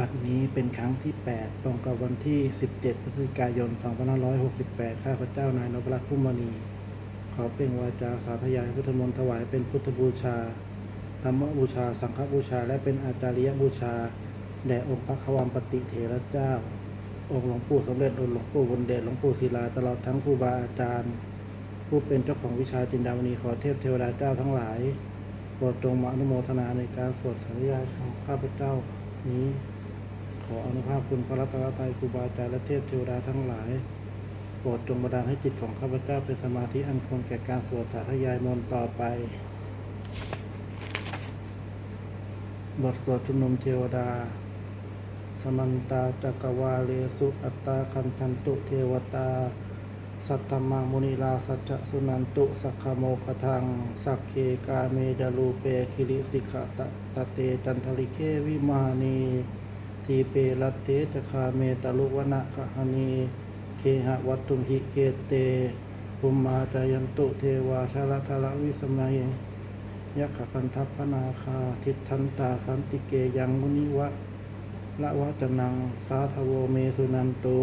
บัดนี้เป็นครั้งที่ 8 ตรงกับวันที่ 17 พฤศจิกายน 2568 ข้าพเจ้านายนพรัตน์พุ่มมณี ขอเป็นวาจาสาธยายพุทธมนต์ถวายเป็นพุทธบูชา ธรรมบูชา สังฆบูชา และเป็นอาจาริยบูชา แด่องค์พระความปฏิเถระเจ้า องค์หลวงปู่สมเด็จองค์หลวงปู่บุญเดชหลวงปู่ศิลาตลอดทั้งครูบาอาจารย์ ผู้เป็นเจ้าของวิชาจินดามณีขอเทพเทวดาเจ้าทั้งหลายโปรดจงมาอนุโมทนาในการสวดสาธยายของข้าพเจ้านี้ ขออนุภาพคุณพระรัตนตรัยครูบาอาจารย์และเทพเทวดาทั้งหลายโปรดจงบันดาลให้จิตของข้าพเจ้าเป็นสมาธิอันควรแก่การสวดสาธยายมนต์ต่อไป บทสวดชุมนุมเทวดา สมันตาจักวาเลสุอัตตาคันทันตุเทวตา สัตตมามุนิลาสัจสุนันตุสักขโมคทัง สักเคกาเมดาลูเปคิริสิกขตะตะเตจันทริเควิมานี ทีเปรตเตจคาเมตลุวนะคหนีเคหะวัตตุมหิเกเตภุมมาจายันตุเทวาชาลทละวิสมัยยักขคันทัพพนาคา ทิทันตาสันติเกยังมุนิวะละวะจนัง สาทโวเมสุนันตุ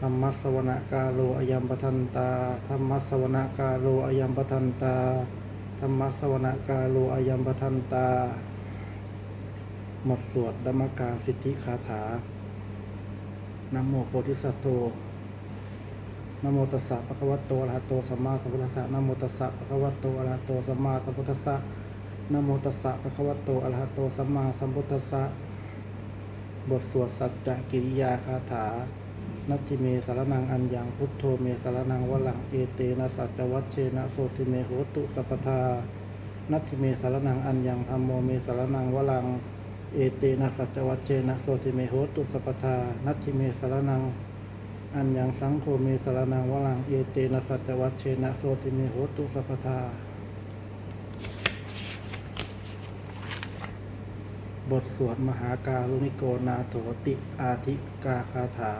ธรรมัสสวนกาโลอยัมปทันตาธรรมัสสวนกาโลอยัมปทันตาธรรมัสสวนกาโลอยัมปทันตา หมดสวดธรรมการสิทธิคาถานโมโพธิสัตโตนโมตัสสะภะคะวะโตอะระหะโตสัมมาสัมพุทธัสสะนโมตัสสะภะคะวะโตอะระหะโตสัมมาสัมพุทธัสสะนโมตัสสะภะคะวะโตอะระหะโตสัมมาสัมพุทธัสสะบทสวดสัจจกิริยาคาถา นัตถิเมสารนังอัญญังพุทโธเมสารนังวลังเอเตนะสัจวัชเชนะโสติเมโหตุสัพพทานัตถิเมสารนังอัญญังธรรมโมเมสารนังวลัง เอเตนะสัจวัชเชนะโสติเมโหตุสัพทานัตถิเมสารนัง อัญญังสังโฆเมสารนังวลังเอเตนะสัจวัชเชนะโสติเมโหตุสัพทาบทสวดมหาการุณิโกนาโถติอาทิกาคาถา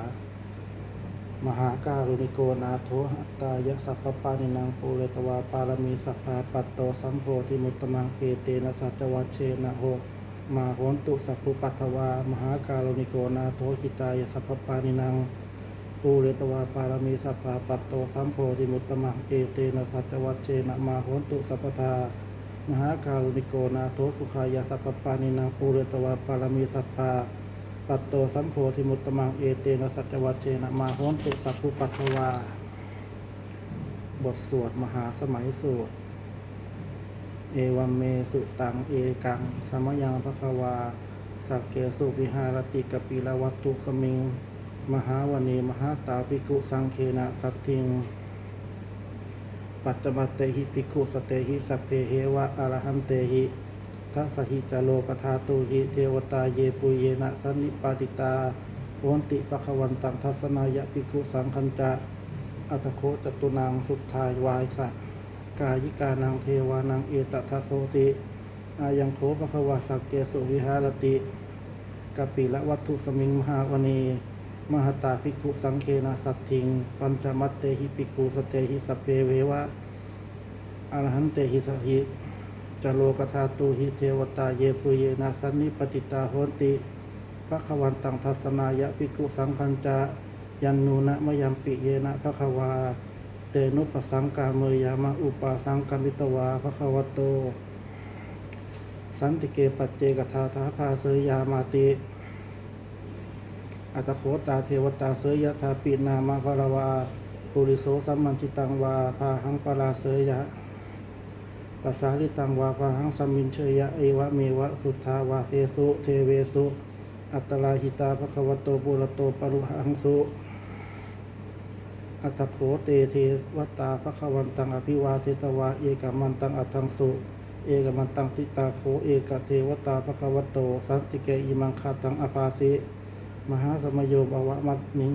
มหาการุณิโกนาโถอัตตายะสัพพปานินางปูเรตวาปารมีสัพพาปัตโตสัมโพธิมุตตมังเอเตนะสัจวัชเชนะโห มาโหนตุสัพพุปัตวา มหาการุณิโกนาโถหิตายสัพพปานินางปูเรตวาปารมีสัพพาปัตโตสัมโพธิมุตตมังเอเตนะสัจวัชเชนะมาโหนตุสัพพทามหาการุณิโกนาโทสุขายาสัพพปานินางปูเรตวาปารมีสัพพาปัตโตสัมโพธิมุตตมังเอเตนะสัจวัชเชนะมาโหนตุสัพพุปัตวา บทสวดมหาสมัยสูตร เอวัมเมสุตังเอกังสมยังพระควาสักเกสุวิหารติกปิลวัตตุสมิง มหาวณีมหาตาปิกุสังเคนะสัตทิง ปัจจบัตเตหิภิกุสเตหิสัพเพเหวะอรหันเตหิทัสหิจโลกธาตุหิเทวตาเยปุเยนะสันนิปาติตาโอนติปะควันตังทัสนายะภิกุสังคัญจะอัตโคจตุนางสุทายวายสะ กายิกานังเทวานังเอตทัสโสติอายังโคปะคะวาสักเกสุวิหารติกปิละวัตถุสมิงมหาวณีมหตาภิกขุสังเคนะสัตถิง ปัญจมัตเตหิภิกขุสเตหิสเพเววะอรหันเตหิสหิจโลกธาตุหิเทวตาเยปุเยนะสันนิปติตาโหติพระขวันตังทัสนายะภิกขุสังคัญจะยันนูนะมยัมปิเยนะพระขวา นุปสังกาเมยามะอุปาสังกามิตวาพระขวโต สันติเกปัจเจกทาทาภาเสยยามาติ อัตโคตาเทวตาเสยยะธาปินามาภรวาปุริโสสัมมันจิตังวาพาหังปราเสยยะปัสสาลิตังวาพาหังสัมมินเชยยะเอวะเมวะสุทธาวาเสสุ เทเวสุ อัตตลาหิตาภควโตปุรโตปรุหังสุ อัตโขเตเทวตาภควันตังอภิวาเทตวาเอกมันตังอัตังสุเอกมันตังติตาโขเอกเทวตาภควโต สันติเกอิมังคาตังอภาสิมหาสมโยบวะมัตนิง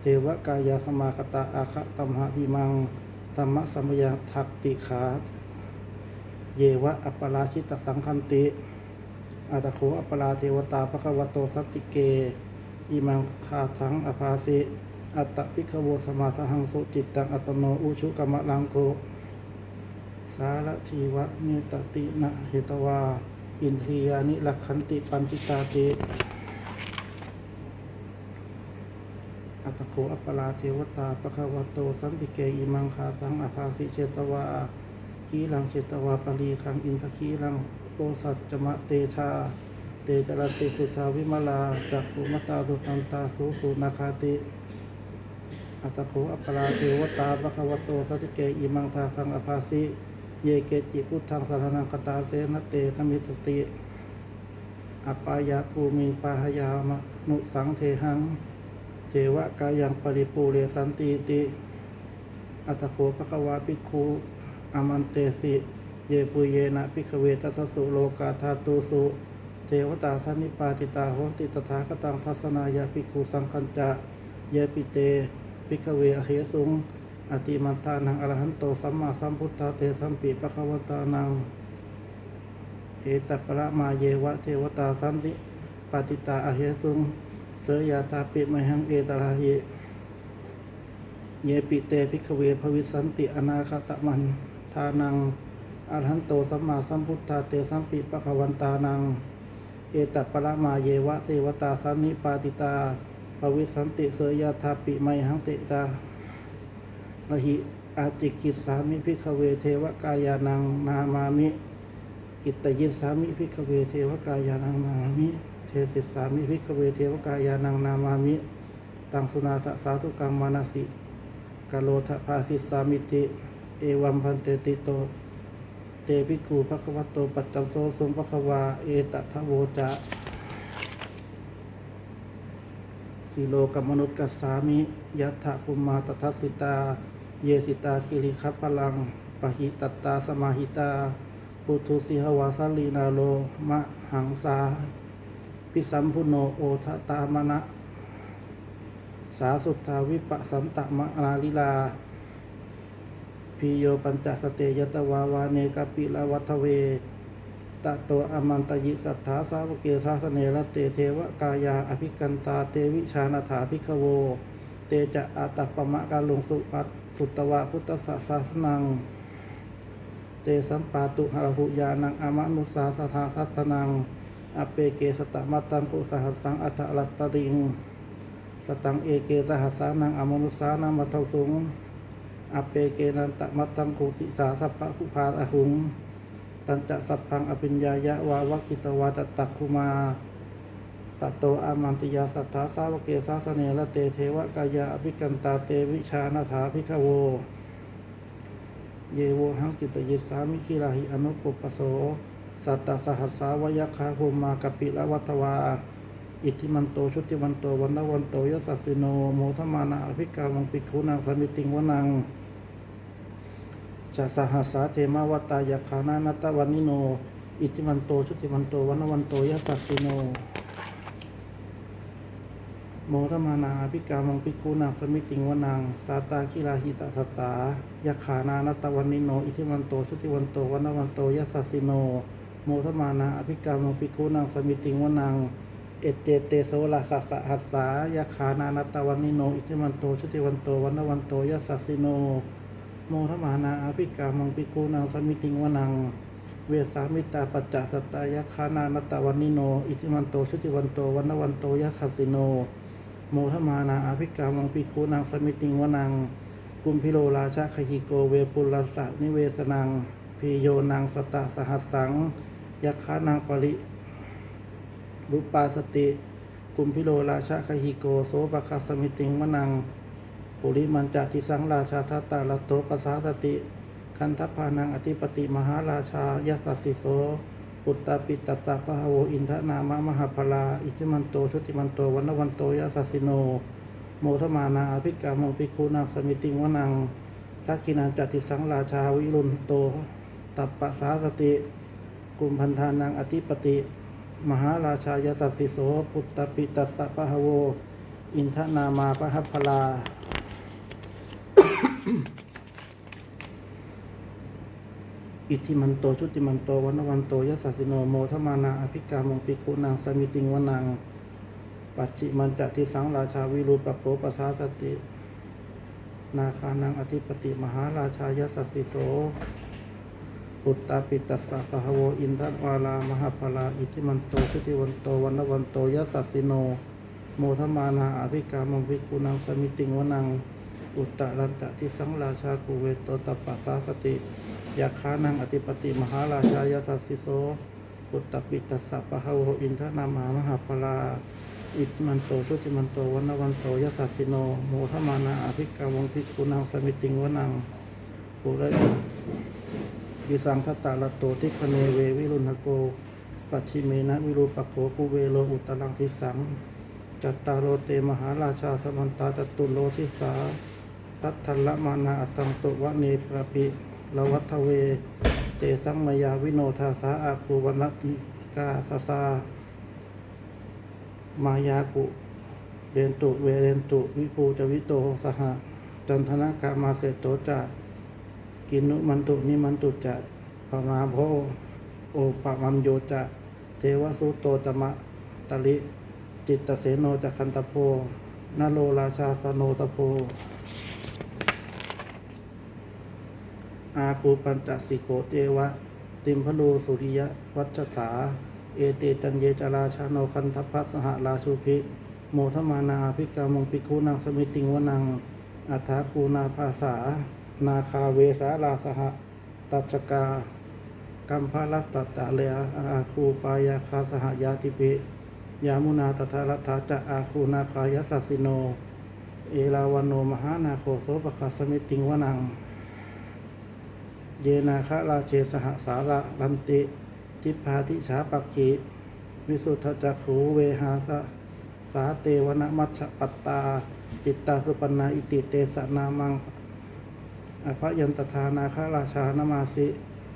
เทวกายาสมาคตาอาคะตัมหะิมังธรรมะสมยังทักติขา เยวะอัปปราชิตสังคันติอัตโขอัปปราเทวตาภควโตสันติเกอิมังคาทังอภาสิ อัตตปิขโวสมาทหังสุจิตตังอัตโนอุชุกรรมลังโกสารทีวะเมตตินะเหตวา อินทรียานิลักขันติปันติตาเตอัตโคอัปปลาเทวตาปะคะวะโต สัมปิเกอิมังคาตังอภาสิเชตวาคีลังเชตวาปรีคังอินทคีลังโอสัจจมะเตชา เตจรติสุทาวิมลาจักขุมตาดุตันตาสุสุนาคาติ อัตโคอัปปลาเทวตาปะคะวะโตสัมปิเกอิมังทาคังอภาสิเยเกจิพุทธังสารนังคตาเสนเตนมิสติอปายาภูมิปาหยามนุสังเทหังเทวะกายังปริปูเรสันติติ อัตโขภควาปิคูอามันเตสิ เยปุเยนะพิกเวทัสสุโลกาธาตุสุเทวตาสันนิปาติตาโหติตถาคตังทัศนายาภิกขุสังคัญจะ เยปิเต พิกเวอเหสุงอติมันตานังอรหันโตสัมมาสัมพุทธาเตสัมปิปะคะวตานังเอตปะระมาเยวะเทวตาสันติปาติตาอเหสุงเสยยาตาปิมหังเอตราหิเยปิเตพิกเวภวิสันติอนาคตมันทานังอรหันโตสัมมาสัมพุทธาเตสัมปิปะคะวันตานัง เอตัปปะระมาเยวะเทวตาสันนิปาติตา ภวิสันติเสยยาตาปิไมหังเตตาลหิอาจิกิจสามิพิกเวเทวกายานังนามามิกิตตยิสามิพิกเวเทวกายานังนามามิ เทศิสามิพิกเวเทวกายานังนามามิ ตังสุนาทสาธุกังมานาสิกาโลทะภาสิสามิติ เอวัมพันเตติโต เตปิกูภควโตปัจจันโซสุงภควา เอตทโวจะ สีโลกมนุษย์กัสสามิยัตถะปุมาตทัสสิตา เยสิตาคิริคัพลังปะหิตตตาสมาหิตาปุถุสิหวาสลีนาโลมะหังสา พิสัมพุโนโอทะตามณะสาสุทธาวิปสันตะมะนาลิลาพิโยปัญจสเตยตวาวาเนกปิลาวัทเว ตะโตอมันตยิสัทธาสาวกเกสาสเนรเตเทวกายาอภิกันตาเตวิชานาถาภิกขโว เตจะอาตัปมะกาลงสุปัสุตวะพุทธสสาสนัง เตสัมปาตุหรหุยานังอมนุสาสธาสัสนัง อเปเกสตมัตตังกุสหัสสังอัตตลัตติง สตังเอเกสหัสสานังอมนุสานังมัทสุง อเปเกนันตมัตตังกุสิสาสัพพะคุภาอหุง ตันจะสัพพังอภิญญายะวาวัคิตวาตตักคุมาตตโตอามันติยาสัทธาสาวเกสาสเนละเตเทวกายาอภิกันตาเตวิชานาถาภิกขโว เยโวหังจิตยิสามิคิราหิอนุปปโส สัตตสหัสสาวยคาโหมากปิละวัตวา อิทธิมันโตชุติมันโตวันนวันโตยสัสสิโนโมทมานาอภิกาวังปิคุนางสมิติงวนัง จะสหัสสาเทมาวตายาคานานัตวันนิโนอิทิมันโตชุติมันโตวันวันโตยสัสสิโนโมทมานาภิกามังปิคูนางสมิติงวนางสาตาคิราหิตาสัสสายาขานานัตวันนิโน อิทิวันโต ชุติวันโตวันวันโตยัสสสิโน โมทมานาภิกามังปิคูนางสมิติงวนางเอเจเตโสลาสัสสะหัสสายาขานานัตวันนิโน อิทิวันโต ชุติวันโตวันวันโตยัสสสิโน โมทมานาอภิกามังปิคูนางสมิติงวนางเวสามิตาปัจจสตายขานานตตวันนิโน อิทธิวันโตชุติวันโตวันนวันโตยัสสสิโน โมทมานาอภิกามังปิคูนางสมิติงวนัง กุมพิโลราชาคหิโกเวปุลสะนิเวสนังพีโยนางสตะสหัสสังยักขานางปริรุปาสติ กุมพิโลราชาคหิโกโสปะคาสมิติงวนัง ปุริมันจติสังราชาทัตตาลโตปสาสติ คันทพานังอธิปติมหาราชายัสสสิโสปุตตาปิตัสสะพะหะโวอินทนามะมหาพลา อิทิมันโตชุติมันโตวันวันโตยสัสสิโน โมทมานาอภิกามงปิคูนาสมิติงวนังทักกินันจติสังราชาวิรุณโต ตัปปะสาสติกุมพันธานังอธิปติ มหาราชายสัสสิโสปุตตปิตัสสะพะหะโวอินทนามาพหพลา อิทธิมันโตชุติมันโตวันวันโตยัสสสิโนโมทมานาอภิกามงปิกุนางสมิติงวนัง ปัจจิมันจะทิสังราชาวิรูปโขปสาสติ นาคานังอธิปติมหาราชายสัสสิโสปุตตาปิตัสสะปะหะวอินทวาลามหาพลาอิทิมันโตชุติวันโตวันวันโตยัสสสสิโน โมทมานาอภิกามงภิกุนังสมิติงวนัง อุตตะรันตะที่สังราชากุเวโตตปัสสาสติยาคานังอธิปติมหาราชายสัสสิโสอุตตปิตัสสะปะหะโวอินทนามามหาพลาอิทมันโตชุติมันโตวันวันโตยัสสสสิโนโมทมานาอภิกามังภิกุนังสมิติงวนังปุระวิสังคตาลโตทิคเนเววิรุณโก ปัจฉิเมนะวิรูปโขกุเวโลอุตรังทิสังจัตตารโรเตมหาราชาสมันตาตตุโลทิสา ตัทธละมานาอัตังสุวะเนปรปิลวัทเว เตสังมยาวิโนทาสาอาคูวันติกาทาสามายากุเรนตุเวเรนตุวิปูจวิโตสหจันทนากามาเสโตจะกินุมันตุนิมันตุจะปมาโพโอปะมัมโยจะเทวสุโตตมะตลิจิตตเสโนจะคันตโพนโลราชาสโนสโพ อาคูปัญจสิโขเตวะ ติมพโลสุริยวัชสาเอเตจันเยจราชาโนคันทพัสหราชูพิ โมทมานาภิกามงภิกขุนังสมิติงวนัง อัฏฐาคูนาภาษา นาคาเวสาลาสหตัชกากัมพาลัสตัจจะเลอาคูปายาคาสหยาติปิ ยามุนาตถาลัทธาจะอาคูนาคายสัสสิโน เอลาวันโนมหานาโคโสปคาสมิติงวนัง เยนาคะราเชสหสาระลันติทิพาทิฉาปักขีวิสุทธจักขูเวหาสสาเตวนมัชปัตตา จิตตาสุปนาอิติเตสนามังอภยันตทานาคาราชานามาสิ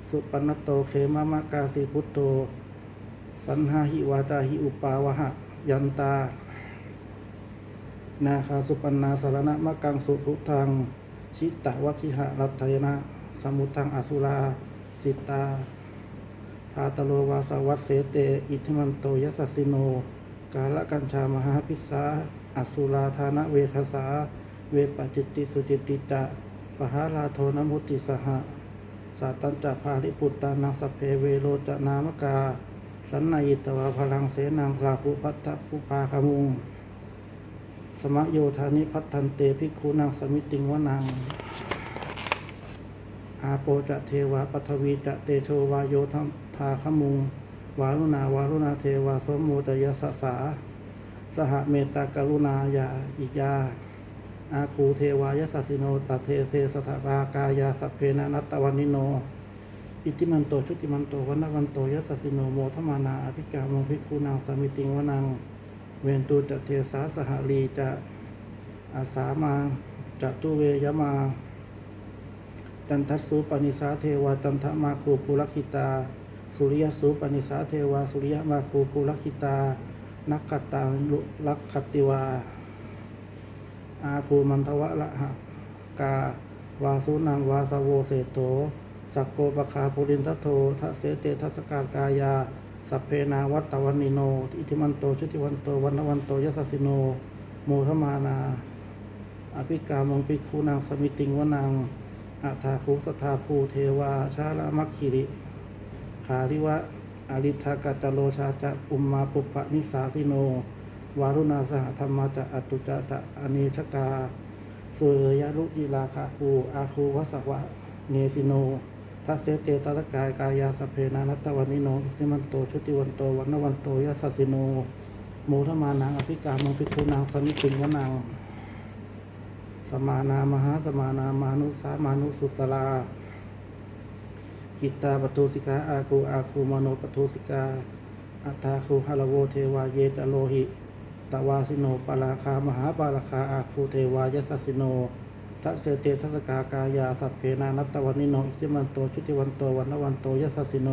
สุปนโตเขมามากาสิพุตโต สันหาหิวาจาหิอุปาวหะยันตา นาคาสุปนาสารณะมะกังสุสุทัง ชิตตวัชิหะรัตยนะ สมุทังอสุราสิตาพาตโลวาสวัสเสเต อิทิมันโตยัสสสสิโน กาละกัญชามหาพิสาอสุราธานะเวคสา เวปจิตติสุจิตติจะปหาลาโทนมุติสหะสาตัญจะภาริปุตตานังสเพเวโรจนามกา สันนายิตวาพลังเสนังราภุพัตถปุปาคมุง สมะโยธานิพัฒทันเตภิกขุนังสมิติงวนัง อาโปจะเทวาปัทวีจะเตโชวาโยธรรมทาขมุงวารุณาวารุณาเทวาสมโมตยสสสา สหเมตตากรุณายาอิยาอาคูเทวายสัสสิโนตเทเสสถารากายาสัพเพนะนัตตวันนิโน อิติมันโตชุติมันโตวันวันโตยัสสสิโนโมทมานาอภิกามงภิกขุนางสมิติงวนัง เวนตุจะเทสาสหลีจะอาสามาจะตุเวยมา จันทัสสุปนิสาเทวาจันทมาคูปุรคิตา สุริยสุปนิสาเทวาสุริยมาคูปุรคิตา นักขตาลุลักขติวา อาคูมันทวะละหะกาวาสุนังวาสโวเสโตสักโกปคาปุรินทโททะเสเตทัสกากายา สัพเพนาวัตตวันนิโน อิทิมันโตชุติวันโตวันนวันโตยัสสิโน โมทมานา อภิกามงภิกขุนางสมิติงวนัง อัฏฐาคุสทธาภูเทวาชาลามัคคิริ ขาริวะอริทากาตโลชาจะปุมมาปุปปะนิสาสิโน วารุณาสหธรรมาจะอตุจะจะอเนชกาสุเรยลุจิลาคาคูอาคูวสวะเนสิโนทัสเสเตสัตกายกายาสเพนานัตวันนิโนอิติมันโตชุติวันโตวันนวันโตยัสสิโนโมทมานังอภิกามังภิกขุนางสมิติงวนัง มานามหาสมานามานุสามานุสุตลากิตตาปทุสิกาอาคูอาคูมโนปทุสิกาอัตาคูฮาลโวเทวาเยจโลหิตวาสิโนปาราคามหาปาราคาอาคูเทวายสสสิโนทัสเสเตทัสกากายาสัพเพนานัตตวันนิโนอิจิมันโตชุติวันโตวันนวันโตยสสสิโน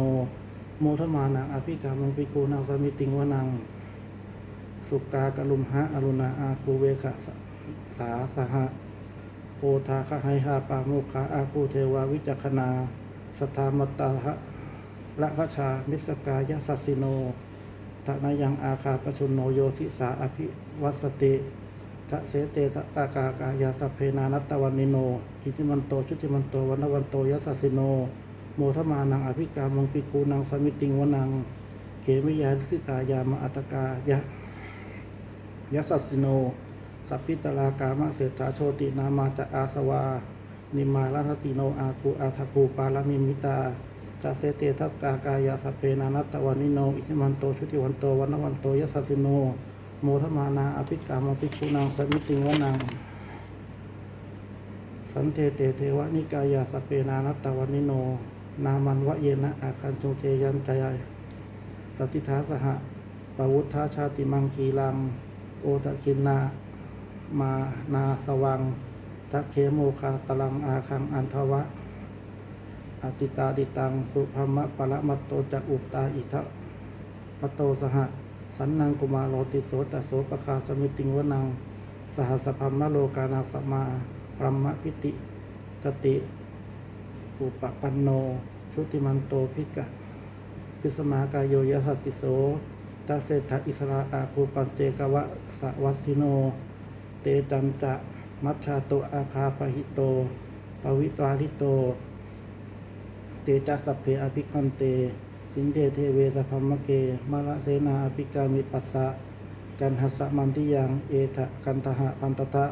โมทมานังอภิกามังปิกูนังสมิติงวนัง สุกากลุมหะอรุณาอาคูเวคะสสาสหะ โอทาคะไหหาปาโมคาอาคูเทวาวิจักขณาสทามตตาหะละพชา มิสกายสัสสิโนทะนายังอาคาปชุนโนโยสิสาอภิวัสติทะเสเตสตากากายาสเพนานัตตวันนิโน อิติมันโตชุติมันโตวันนวันโตยัสสสิโน โมทมานังอภิกามังปิกูนังสมิติงวนัง เขมิยาทิตายามาอัตกายะยัสสสิโน สัพพิตลากามะเศรษฐาโชตินามาจะอาสวา นิมาลนติโนอาคูอาทคูปาลนิมิตาจัสเสเตทัสกากายาสเพนานัตตวานิโน อิทมันโตชุติวันโตวันนวันโตยสสสิโน โมทมานาอภิกามังปิกูนังสมิติวนังสันเทเตเทวนิกายาสเพนานัตตวานิโน นามันวะเยนะอาคันโจเจยันจายสติทาสหะปวุฒาชาติมังคีลัง โอตะคินนา มานาสวังทักเคโมคาตลังอาคังอันทวะอติตาดิตังสุภมะปะรมัตโตจะอุปตาอิทะมตโตสหะ สันนังกุมารโลติโสตโสปคาสมิติงวนัง สหสพัมมะโลกานาสมาพรหมพิติตติอุปปันโน ชุติมันโตพิกะ พิสมากายโยยสัสสิโสตเศรษฐอิสราอาคูปันเจกวะสวัสสิโน เตจันจะมัชชาโตอาคาปหิโต ปวิตวาริโต เตจัสสพเพอภิคันเต สินเทเทเวสพัมมเกมะละเสนาอภิกามิปัสสะกันหัสสะมันติยัง เอทะกันตหะพันตทะ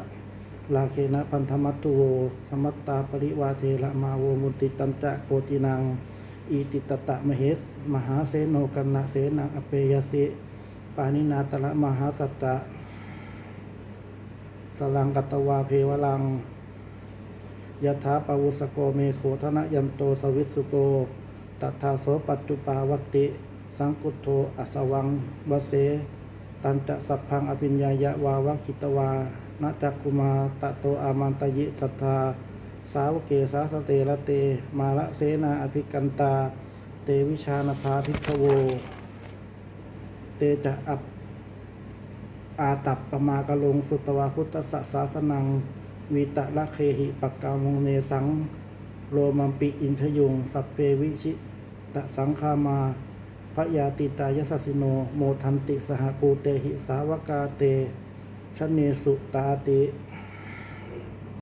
ลาเคนะพันธมัตตุโวสมัตตาปริวาเทระมาโวมุติตันจะโกตินัง อีติตตะมเหสมหาเสโนกันนะเสนังอเปยสิปานินาตระมหาสัจจะ สลังกัตวาเพวลังยถาปวุสโกเมโขธนะยันโตสวิสุโกตัทาโสปัจจุปาวติ สังกุโทอสวังวเส ตันจะสัพพังอภิญญายะวาวะคิตวานาจักคุมาตะโตอามันตยิสัทธา สาวเกสาสเตระเต มาละเสนาอภิกันตา เตวิชานภาพิทโว เตจะอัป อาตับปมากะลงสุตวาพุทธสสาสนังวีตะละเคหิปักกามงเนสังโรมัมปิอินทยุง สัพเพวิชิตะสังคามาพระยาติตายสสสิโน โมทันติสหภูเตหิสาวกาเตชเนสุตาติ